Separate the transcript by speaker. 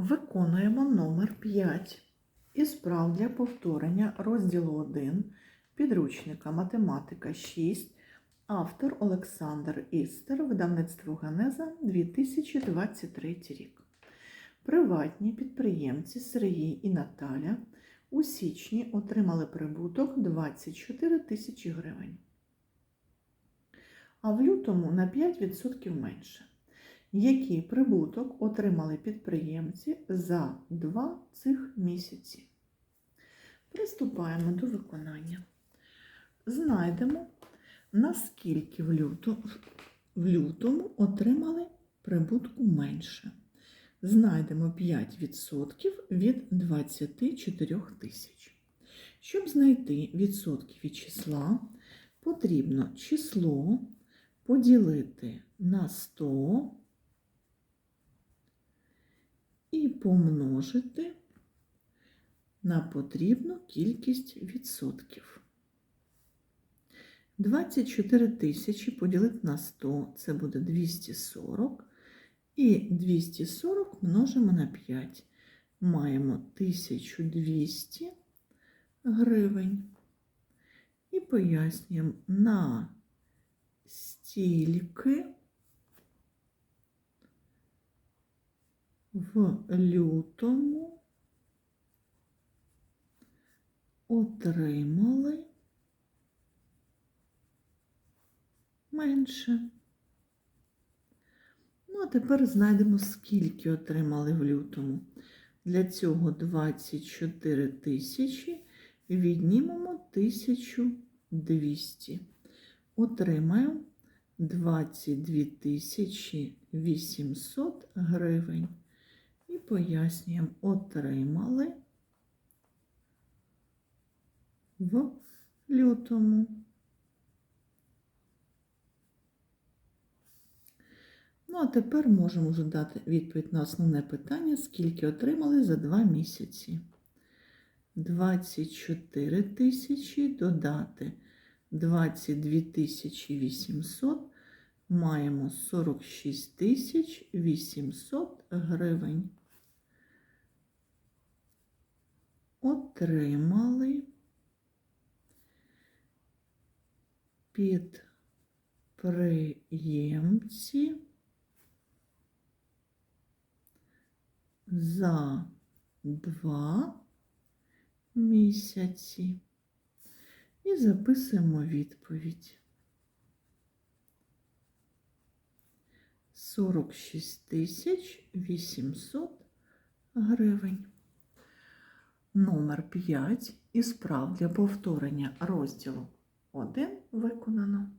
Speaker 1: Виконуємо номер 5 із прав для повторення розділу 1 підручника Математика 6, автор Олександр Істер, видавництво Генеза 2023 рік. Приватні підприємці Сергій і Наталя у січні отримали прибуток 24 тисячі гривень, а в лютому на 5% менше. Який прибуток отримали підприємці за два цих місяці? Приступаємо до виконання. Знайдемо, наскільки в лютому, в лютому отримали прибутку менше. Знайдемо 5% від 24 тисяч. Щоб знайти відсотки від числа, потрібно число поділити на 100 і помножити на потрібну кількість відсотків. 24 тисячі поділити на 100 це буде 240. І 240 множимо на 5. Маємо 1200 гривень. І пояснюємо на стільки в лютому отримали менше. Ну, а тепер знайдемо, скільки отримали в лютому. Для цього 24 тисячі віднімемо 1200. Отримаємо 22 тисячі 800 гривень. І пояснюємо, отримали в лютому. Ну, а тепер можемо вже дати відповідь на основне питання, скільки отримали за два місяці. 24 тисячі додати 22 тисячі 800, маємо 46 тисяч 800 гривень. Отримали підприємці за два місяці. І записуємо відповідь. 46 тисяч 800 гривень. Номер 5 із прав для повторення розділу 1 виконано.